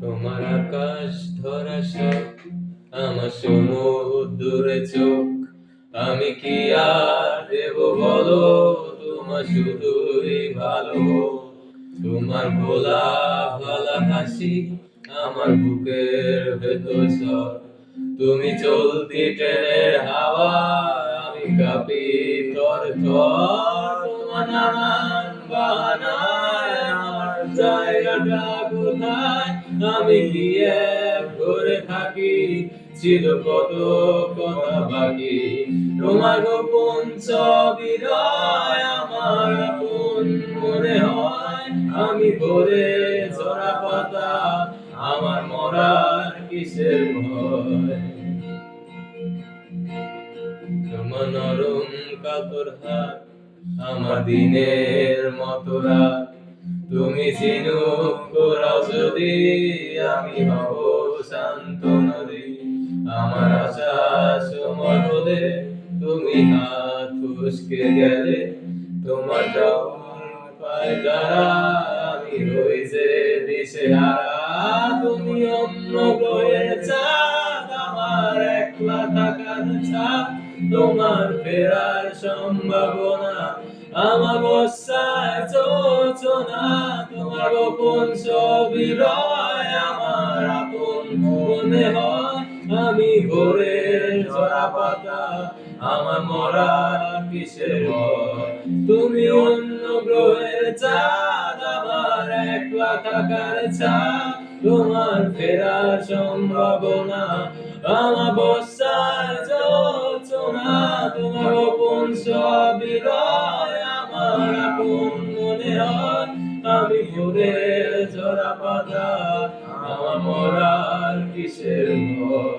তোমার আকাশ ধরা আমার সমুদ্রে চোখ। আমি কি আর দেব বলো? তোমার শুধুই ভালো তোমার ভোলা ভালা হাসি আমার বুকের ভেতর ঝড় তুমি চলতি ট্রেনের হাওয়া, আমি কাঁপি তোর তোর। তোমার নানান আমার আমি ঘুরে থাকি, ছিল কত কথা বাকি। তোমার গোপন আমার আপন মনে হয়। আমি ভরে ঝরা পাতা, আমার মরার কিসের ভয়? তোমার নরম কাতর হাত, আমার দিনের মতো রাত। তুমি চিনুক করাও যদি আমি হব শান্ত নদী। আমার আশা সময় হলে তুমি হাত ফুসকে গেলে, তোমার যাওয়ার পায় দ্বারা আমি দিশে হারা তুমি অন্য আমার একলা থাকার ছাপ, তোমার ফেরার সম্ভাবনা আমার বর্ষায় তোমার গোপন ছবি আমার আপন মনে হয়। আমি ভোরে ঝরা পাতা আমার মরার কিসের তুমি অন্য গ্রহের চাঁদ, আমার একলা থাকার ছাপ তোমার ফেরার সম্ভাবনা, আমার বর্ষার যোচনা, তোমার গোপন সবই আমার আপন আমি ভোরের ঝরা পাতা আমার কিসের ভয়